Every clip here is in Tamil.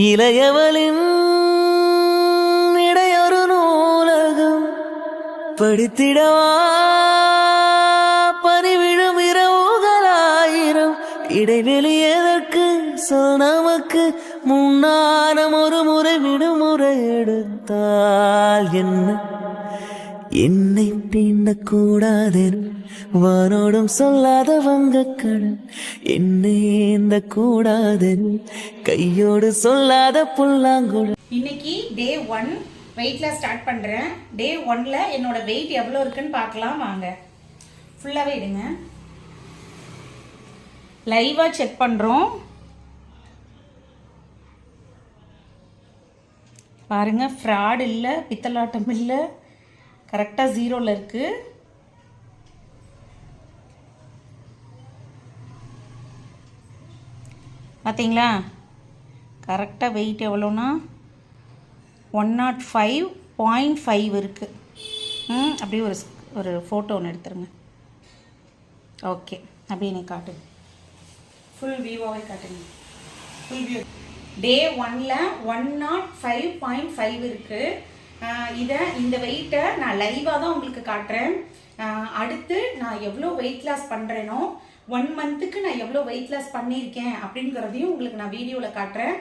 இளையவளின் இடையொரு நூலகம் படித்திடவா? பறிவிடும் இரவுகளாயிரம். இடைவெளி எதற்கு? சொல் நமக்கு முன்னாரம் ஒரு முறை விடுமுறை எடுத்தால் என்ன? என்னை தீண்டக்கூடாதென வானோடும் சொல்லாத வங்கக்கடல் என்னை ஏந்த கூடாதென கையோடு சொல்லாத புல்லாங்குழல். இன்னைக்கு டே ஒன் வெயிட்டில் ஸ்டார்ட் பண்ணுறேன் டே ஒன்ல என்னோட வெயிட் எவ்வளோ இருக்குன்னு பார்க்கலாம் வாங்க. ஃபுல்லாகவே இடுங்க லைவாக செக் பண்ணுறோம் பாருங்கள் ஃப்ராட் இல்லை பித்தலாட்டம் இல்லை. கரெக்டாக ஜீரோவில் இருக்குது பார்த்தீங்களா கரெக்டாக வெயிட் எவ்வளோனா one nought oh five point five இருக்குது ம் அப்படியே ஒரு ஒரு ஃபோட்டோ ஒன்று எடுத்துருங்க. ஓகே அப்படியே நீ காட்டுங்க ஃபுல் வியூவாகவே காட்டுங்க. ஃபுல் வியூ டே ஒனில் one nought five point five இருக்குது இதை இந்த வெயிட்டை நான் லைவாக தான் உங்களுக்கு காட்டுறேன். அடுத்து நான் எவ்வளோ வெயிட் லாஸ் பண்ணுறேனோ ஒன் மந்த்துக்கு நான் எவ்வளோ வெயிட் லாஸ் பண்ணியிருக்கேன் அப்படிங்கிறதையும் உங்களுக்கு நான் வீடியோவில் காட்டுறேன்.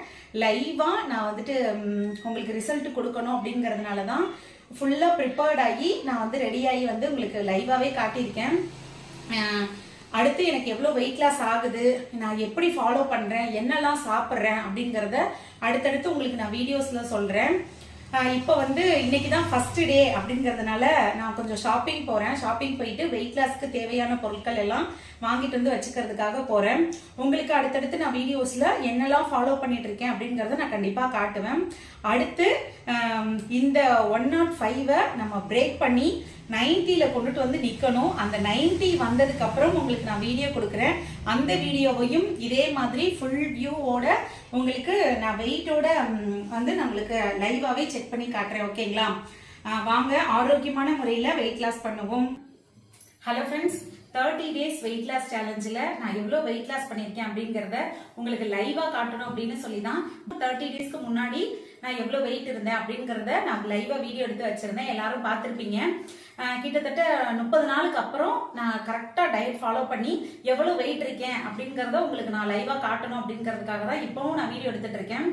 லைவாக நான் வந்துட்டு உங்களுக்கு ரிசல்ட் கொடுக்கணும் அப்படிங்கிறதுனால தான் ஃபுல்லாக ப்ரிப்பேர்ட் ஆகி நான் வந்து ரெடியாகி வந்து உங்களுக்கு லைவாகவே காட்டியிருக்கேன். அடுத்து எனக்கு எவ்வளோ வெயிட் லாஸ் ஆகுது நான் எப்படி ஃபாலோ பண்ணுறேன் என்னெல்லாம் சாப்பிட்றேன் அப்படிங்கிறத அடுத்தடுத்து உங்களுக்கு நான் வீடியோஸில் சொல்கிறேன் இப்போ வந்து இன்னைக்கு தான் ஃபர்ஸ்ட் டே அப்படிங்கிறதுனால நான் கொஞ்சம் ஷாப்பிங் போகிறேன் ஷாப்பிங் போயிட்டு வெயிட் லாஸ்க்கு தேவையான பொருட்கள் எல்லாம் வாங்கிட்டு வந்து வச்சுக்கிறதுக்காக போகிறேன் உங்களுக்கு அடுத்தடுத்து நான் வீடியோஸில் என்னெல்லாம் ஃபாலோ பண்ணிட்டு இருக்கேன் அப்படிங்கிறத நான் கண்டிப்பாக காட்டுவேன். அடுத்து இந்த ஒன் நாட் ஃபைவை நம்ம பிரேக் பண்ணி நைன்ட்டியில் கொண்டுட்டு வந்து நிற்கணும் அந்த நைன்ட்டி வந்ததுக்கு அப்புறம் உங்களுக்கு நான் வீடியோ கொடுக்குறேன். அந்த வீடியோவையும் இதே மாதிரி ஃபுல் வியூவோட உங்களுக்கு நான் வெயிட்டோட வந்து நம்மளுக்கு லைவாகவே செக் பண்ணி காட்டுறேன். ஓகேங்களா வாங்க ஆரோக்கியமான முறையில் வெயிட் லாஸ் பண்ணுவோம். Hello friends thirty days weight loss சேலஞ்சில் நான் எவ்வளோ வெயிட் லாஸ் பண்ணியிருக்கேன் அப்படிங்கிறத உங்களுக்கு லைவாக காட்டணும் அப்படின்னு சொல்லி தான் தேர்ட்டி டேஸ்க்கு முன்னாடி நான் எவ்வளோ வெயிட் இருந்தேன் அப்படிங்கிறத நான் லைவாக வீடியோ எடுத்து வச்சுருந்தேன். எல்லாரும் பார்த்துருப்பீங்க. கிட்டத்தட்ட முப்பது நாளுக்கு அப்புறம் நான் கரெக்டாக டயட் ஃபாலோ பண்ணி எவ்வளோ வெயிட் இருக்கேன் அப்படிங்கிறத உங்களுக்கு நான் லைவாக காட்டணும் அப்படிங்கிறதுக்காக தான் இப்போவும் நான் வீடியோ எடுத்துட்டு இருக்கேன்.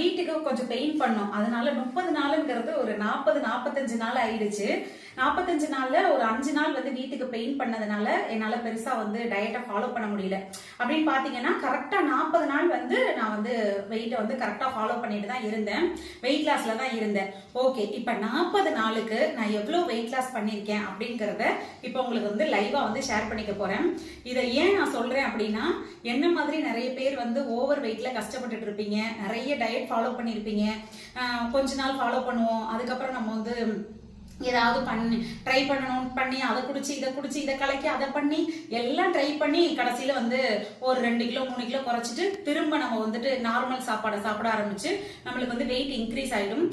வீட்டுக்கு கொஞ்சம் பெயின் பண்ணோம். அதனால முப்பது நாளுங்கிறது ஒரு நாற்பது நாற்பத்தஞ்சு நாள் ஆயிடுச்சு. நாற்பத்தஞ்சு நாளில் ஒரு அஞ்சு நாள் வந்து வீட்டுக்கு பெயின் பண்ணதுனால என்னால் பெருசாக வந்து டயட்டை ஃபாலோ பண்ண முடியல. அப்படின்னு பார்த்தீங்கன்னா கரெக்டாக நாற்பது நாள் வந்து நான் வந்து வெயிட்டை வந்து கரெக்டாக ஃபாலோ பண்ணிட்டு தான் இருந்தேன். வெயிட் லாஸில் தான் இருந்தேன். ஓகே இப்போ நாற்பது நாளுக்கு நான் எவ்வளோ வெயிட் லாஸ் பண்ணியிருக்கேன் அப்படிங்கிறத இப்போ உங்களுக்கு வந்து லைவாக வந்து ஷேர் பண்ணிக்க போகிறேன் இதை ஏன் நான் சொல்கிறேன் அப்படின்னா என்ன மாதிரி நிறைய பேர் வந்து ஓவர் வெயிட்டில் கஷ்டப்பட்டுட்டு இருப்பீங்க. நிறைய டயட் ஃபாலோ பண்ணியிருப்பீங்க கொஞ்ச நாள் ஃபாலோ பண்ணுவோம். அதுக்கப்புறம் நம்ம வந்து ஏதாவது பண்ணி ட்ரை பண்ணணும் பண்ணி அதை குடிச்சு இதை குடிச்சு இதை கலக்கி அதை பண்ணி எல்லாம் ட்ரை பண்ணி கடைசியில் வந்து ஒரு ரெண்டு கிலோ மூணு கிலோ குறைச்சிட்டு திரும்ப நம்ம வந்துட்டு நார்மல் சாப்பாடை சாப்பிட ஆரம்பிச்சு நம்மளுக்கு வந்து வெயிட் இன்க்ரீஸ் ஆகிடும்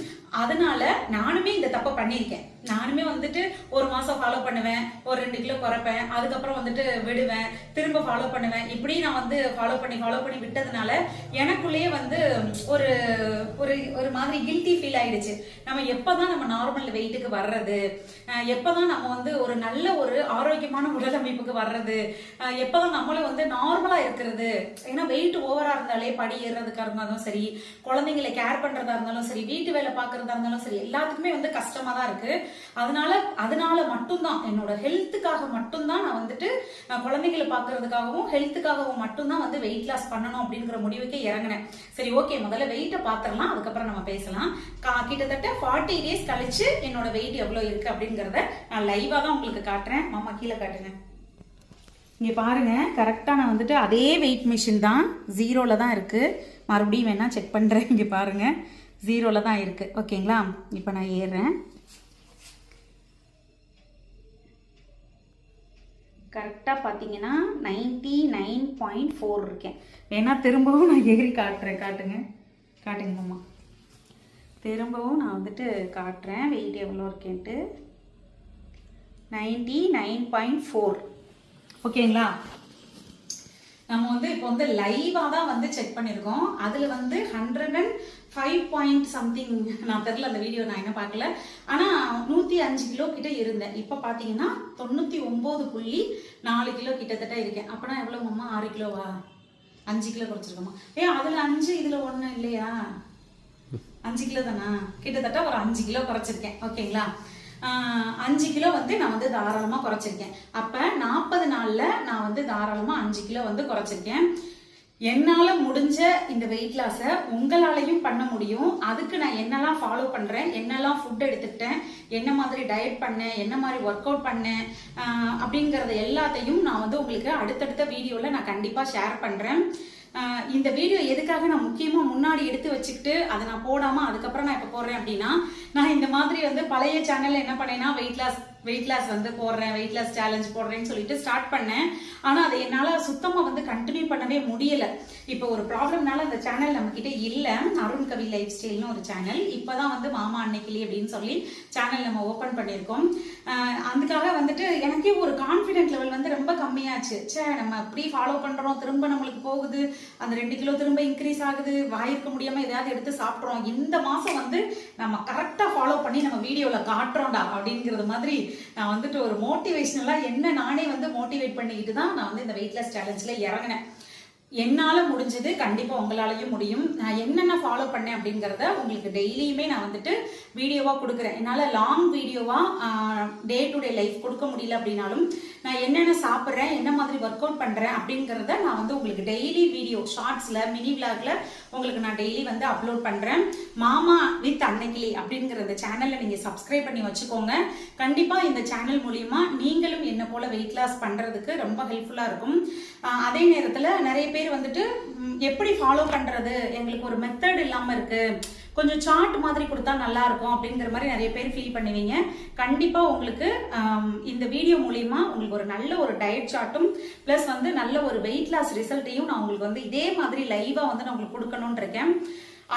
அதனால நானுமே இந்த தப்பை பண்ணியிருக்கேன். நானுமே வந்துட்டு ஒரு மாசம் ஃபாலோ பண்ணுவேன் ஒரு ரெண்டு கிலோ குறைப்பேன் அதுக்கப்புறம் வந்துட்டு விடுவேன் திரும்ப ஃபாலோ பண்ணுவேன். இப்படி நான் வந்து ஃபாலோ பண்ணி ஃபாலோ பண்ணி விட்டதுனால எனக்குள்ளேயே வந்து ஒரு ஒரு ஒரு மாதிரி கில்ட்டி ஃபீல் ஆயிடுச்சு. நம்ம எப்பதான் நம்ம நார்மல் வெயிட்டுக்கு வர்றது எப்போ எப்பதான் நம்ம வந்து ஒரு நல்ல ஒரு ஆரோக்கியமான உடல் அமைப்புக்கு வர்றது எப்போ எப்பதான் நம்மளும் வந்து நார்மலா இருக்கிறது. ஏன்னா வெயிட் ஓவரா இருந்தாலே படி ஏறுறதுக்கா இருந்தாலும் சரி குழந்தைங்களை கேர் பண்றதா இருந்தாலும் சரி வீட்டு வேலை பார்க்குறதா இருந்தாலும் சரி எல்லாத்துக்குமே வந்து கஷ்டமா தான் இருக்கு. அதனால அதனால மட்டும்தான் என்னோட ஹெல்த்துக்காக மட்டும்தான் நான் வந்துட்டு அஹ், குழந்தைகளை பார்க்கறதுக்காகவும் ஹெல்த்துக்காகவும் மட்டும்தான் வந்து வெயிட் லாஸ் பண்ணணும் அப்படிங்கிற முடிவுக்கு இறங்கினேன். சரி ஓகே முதல்ல வெயிட்டை பார்த்துடலாம் அதுக்கப்புறம் நம்ம பேசலாம். கா- கிட்டத்தட்ட ஃபார்ட்டி டேஸ் கழிச்சு என்னோட வெயிட் எவ்வளோ இருக்கு அப்படிங்கிறத நான் லைவாக தான் உங்களுக்கு காட்டுறேன். மாமா கீழே காட்டுங்க. இங்கே பாருங்க கரெக்டாக நான் வந்துட்டு அதே வெயிட் மிஷின் தான் ஜீரோவில் தான் இருக்குது மறுபடியும் வேணால் செக் பண்ணுறேன் இங்கே பாருங்கள் ஜீரோவில் தான் இருக்குது ஓகேங்களா இப்போ நான் ஏறுறேன். கரெக்டாக பார்த்தீங்கன்னா நைன்டி நைன் பாயிண்ட் ஃபோர் இருக்கேன். வேணா திரும்பவும் நான் ஏறி காட்டுறேன். காட்டுங்க. காட்டுங்க மாமா. திரும்பவும் நான் வந்துட்டு காட்டுறேன். வெயிட் எவ்வளோ இருக்கேன்ட்டு? நைன்டி நைன் பாயிண்ட் ஃபோர் ஓகேங்களா நம்ம வந்து இப்போ வந்து லைவாக தான் வந்து செக் பண்ணியிருக்கோம். அதில் வந்து hundred and five point something நான் தெரில அந்த வீடியோ நான் என்ன பார்க்கல. ஆனால் நூற்றி அஞ்சு கிலோ கிட்ட இருந்தேன். இப்போ பார்த்தீங்கன்னா தொண்ணூற்றி ஒம்பது புள்ளி நாலு கிலோ கிட்டத்தட்ட இருக்கேன். அப்போனா எவ்வளோ அம்மா ஆறு கிலோவா? அஞ்சு கிலோ குறைச்சிருக்கோமா? ஏ அதில் அஞ்சு இதில் ஒன்று இல்லையா? அஞ்சு கிலோ தானா? கிட்டத்தட்ட ஒரு அஞ்சு கிலோ குறைச்சிருக்கேன். ஓகேங்களா? அஞ்சு கிலோ வந்து நான் வந்து தாராளமாக குறைச்சிருக்கேன். அப்போ நாற்பது நாளில் நான் வந்து தாராளமாக அஞ்சு கிலோ வந்து குறைச்சிருக்கேன். என்னால் முடிஞ்ச இந்த வெயிட் லாஸை உங்களாலையும் பண்ண முடியும். அதுக்கு நான் என்னெல்லாம் ஃபாலோ பண்ணுறேன் என்னெல்லாம் ஃபுட் எடுத்துக்கிட்டேன் என்ன மாதிரி டயட் பண்ணேன் என்ன மாதிரி ஒர்க் அவுட் பண்ணேன் அப்படிங்கிறத எல்லாத்தையும் நான் வந்து உங்களுக்கு அடுத்தடுத்த வீடியோவில் நான் கண்டிப்பாக ஷேர் பண்ணுறேன் இந்த வீடியோ எதுக்காக நான் முக்கியமாக முன்னாடி எடுத்து வச்சுக்கிட்டு அதை நான் போடாமல் அதுக்கப்புறம் நான் இப்போ போடுறேன் அப்படின்னா நான் இந்த மாதிரி வந்து பழைய சேனலில் என்ன பண்ணேன்னா வெயிட் லாஸ் வெயிட் லாஸ் வந்து போடுறேன் வெயிட் லாஸ் சேலஞ்ச் போடுறேன்னு சொல்லிட்டு ஸ்டார்ட் பண்ணேன். ஆனால் அதை என்னால் சுத்தமாக வந்து கண்டினியூ பண்ணவே முடியலை. இப்போ ஒரு ப்ராப்ளம்னால அந்த சேனல் நம்மக்கிட்ட இல்லை. அருண் கவி லைஃப் ஸ்டைல்னு ஒரு சேனல் இப்போ தான் வந்து மாமா அன்னைக்கிளி அப்படின்னு சொல்லி சேனல் நம்ம ஓப்பன் பண்ணியிருக்கோம். அதுக்காக வந்துட்டு எனக்கே ஒரு கான்ஃபிடென்ட் லெவல் வந்து ரொம்ப கம்மியாச்சு. ச்சே நம்ம அப்படி ஃபாலோ பண்ணுறோம் திரும்ப நம்மளுக்கு போகுது அந்த ரெண்டு கிலோ திரும்ப இன்க்ரீஸ் ஆகுது வாயிருக்க முடியாமல் எதையாவது எடுத்து சாப்பிட்றோம். இந்த மாதம் வந்து நம்ம கரெக்டாக ஃபாலோ பண்ணி நம்ம வீடியோவில் காட்டுறோம்டா அப்படிங்கிறது மாதிரி நான் வந்துட்டு ஒரு மோட்டிவேஷனலாக என்ன நானே வந்து மோட்டிவேட் பண்ணிக்கிட்டு தான் நான் வந்து இந்த வெயிட்லெஸ் சேலஞ்சில் இறங்கினேன். என்னால் முடிஞ்சது கண்டிப்பாக உங்களாலையும் முடியும். நான் என்னென்ன ஃபாலோ பண்ணேன் அப்படிங்கிறத உங்களுக்கு டெய்லியுமே நான் வந்துட்டு வீடியோவாக கொடுக்குறேன். என்னால் லாங் வீடியோவாக டே டு டே லைஃப் கொடுக்க முடியல அப்படின்னாலும் நான் என்னென்ன சாப்பிட்றேன் என்ன மாதிரி ஒர்க் அவுட் பண்ணுறேன் அப்படிங்கிறத நான் வந்து உங்களுக்கு டெய்லி வீடியோ ஷார்ட்ஸில் மினி விளாகில் உங்களுக்கு நான் டெய்லி வந்து அப்லோட் பண்ணுறேன் மாமா வித் அன்னைக்கிளி அப்படிங்கிற இந்த சேனலில் நீங்கள் சப்ஸ்கிரைப் பண்ணி வச்சுக்கோங்க. கண்டிப்பாக இந்த சேனல் மூலிமா நீங்களும் என்ன போல் வெயிட் லாஸ் பண்ணுறதுக்கு ரொம்ப ஹெல்ப்ஃபுல்லாக இருக்கும். அதே நேரத்தில் நிறைய பேர் வந்துட்டு எப்படி ஃபாலோ பண்ணுறது எங்களுக்கு ஒரு மெத்தட் இல்லாமல் இருக்குது கொஞ்சம் சார்ட் மாதிரி கொடுத்தா நல்லா இருக்கும் அப்படிங்கிற மாதிரி நிறைய பேர் ஃபீல் பண்ணுவீங்க. கண்டிப்பாக உங்களுக்கு இந்த வீடியோ மூலிமா உங்களுக்கு ஒரு நல்ல ஒரு டயட் சார்ட்டும் ப்ளஸ் வந்து நல்ல ஒரு வெயிட் லாஸ் ரிசல்ட்டையும் நான் உங்களுக்கு வந்து இதே மாதிரி லைவாக வந்து நான் உங்களுக்கு கொடுக்கணும்னு இருக்கேன்.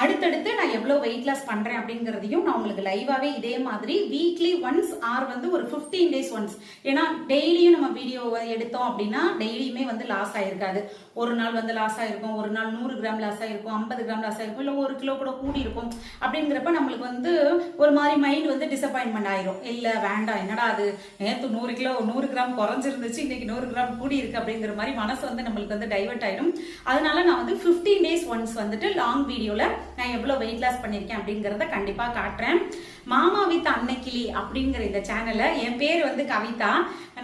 அடுத்தடுத்து நான் எவ்வளோ வெயிட் லாஸ் பண்ணுறேன் அப்படிங்கிறதையும் நான் உங்களுக்கு லைவாகவே இதே மாதிரி வீக்லி ஒன்ஸ் ஆர் வந்து ஒரு ஃபிஃப்டீன் டேஸ் ஒன்ஸ் ஏன்னா டெய்லியும் நம்ம வீடியோ எடுத்தோம் அப்படின்னா டெய்லியுமே வந்து லாஸ் ஆயிருக்காது. ஒரு நாள் வந்து லாஸ் ஆயிருக்கும். ஒரு நாள் நூறு கிராம் லாஸ் ஆயிருக்கும். ஐம்பது கிராம் லாஸ் ஆயிருக்கும். இல்லை ஒரு கிலோ கூட கூடி இருக்கும். அப்படிங்கிறப்ப நம்மளுக்கு வந்து ஒரு மாதிரி மைண்ட் வந்து டிசப்பாயின்மெண்ட் ஆயிரும். இல்லை வேண்டாம். என்னடா அது? நேற்று நூறு கிலோ நூறு கிராம் குறைஞ்சிருந்துச்சு. இன்னைக்கு நூறு கிராம் கூடி இருக்கு அப்படிங்கிற மாதிரி மனசு வந்து நம்மளுக்கு வந்து டைவர்ட் ஆயிடும். அதனால நான் வந்து ஃபிஃப்டீன் டேஸ் ஒன்ஸ் வந்துட்டு லாங் வீடியோவில் நான் எவ்வளோ வெயிட் லாஸ் பண்ணியிருக்கேன் அப்படிங்கிறத கண்டிப்பாக காட்டுறேன். மாமா வித் அன்னைக்கிளி அப்படிங்கிற இந்த சேனலை என் பேர் வந்து கவிதா.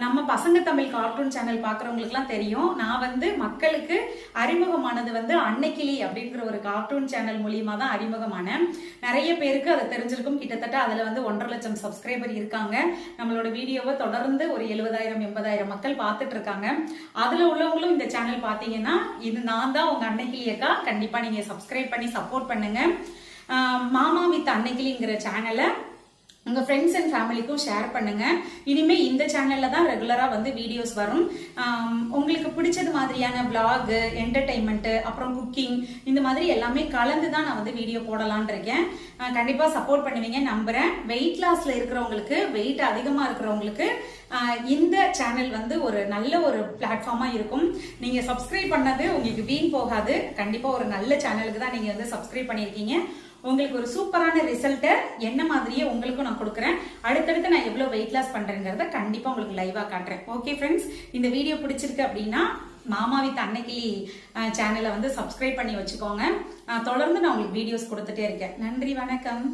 நம்ம பசங்க தமிழ் கார்ட்டூன் சேனல் பார்க்குறவங்களுக்குலாம் தெரியும். நான் வந்து மக்களுக்கு அறிமுகமானது வந்து அன்னைக்கிளி அப்படிங்கிற ஒரு கார்ட்டூன் சேனல் மூலியமா தான் அறிமுகமானேன். நிறைய பேருக்கு அது தெரிஞ்சிருக்கும். கிட்டத்தட்ட அதில் வந்து ஒன்றரை லட்சம் சப்ஸ்கிரைபர் இருக்காங்க. நம்மளோட வீடியோவை தொடர்ந்து ஒரு எழுபதாயிரம் எண்பதாயிரம் மக்கள் பார்த்துட்டு இருக்காங்க. அதில் உள்ளவங்களும் இந்த சேனல் பார்த்தீங்கன்னா இது நான் தான் உங்கள் அன்னைக்கிளியக்கா கண்டிப்பாக நீங்கள் சப்ஸ்கிரைப் பண்ணி சப்போர்ட் பண்ணுங்க. மாமா வித் அன்னைக்கிளிங்கிற சேனலை உங்கள் ஃப்ரெண்ட்ஸ் அண்ட் ஃபேமிலிக்கும் ஷேர் பண்ணுங்கள் இனிமே இந்த சேனலில் தான் ரெகுலராக வந்து வீடியோஸ் வரும். உங்களுக்கு பிடிச்சது மாதிரியான vlog என்டர்டைன்மெண்ட்டு அப்புறம் குக்கிங் இந்த மாதிரி எல்லாமே கலந்து தான் நான் வந்து வீடியோ போடலான் இருக்கேன். கண்டிப்பாக சப்போர்ட் பண்ணுவீங்க நம்புகிறேன் வெயிட் லாஸில் இருக்கிறவங்களுக்கு வெயிட் அதிகமாக இருக்கிறவங்களுக்கு இந்த சேனல் வந்து ஒரு நல்ல ஒரு பிளாட்ஃபார்மாக இருக்கும். நீங்கள் சப்ஸ்கிரைப் பண்ணது உங்களுக்கு வீண் போகாது. கண்டிப்பாக ஒரு நல்ல சேனலுக்கு தான் நீங்கள் வந்து சப்ஸ்கிரைப் பண்ணியிருக்கீங்க. உங்களுக்கு ஒரு சூப்பரான ரிசல்ட்டை என்ன மாதிரியே உங்களுக்கும் நான் கொடுக்குறேன். அடுத்தடுத்து நான் எவ்வளோ வெயிட் லாஸ் பண்ணுறேங்கிறத கண்டிப்பாக உங்களுக்கு லைவாக காட்டுறேன். ஓகே ஃப்ரெண்ட்ஸ் இந்த வீடியோ பிடிச்சிருக்கு அப்படின்னா மாமா வித் அன்னைக்கிளி சேனலை வந்து சப்ஸ்கிரைப் பண்ணி வச்சுக்கோங்க. தொடர்ந்து நான் உங்களுக்கு வீடியோஸ் கொடுத்துட்டே இருக்கேன். நன்றி வணக்கம்.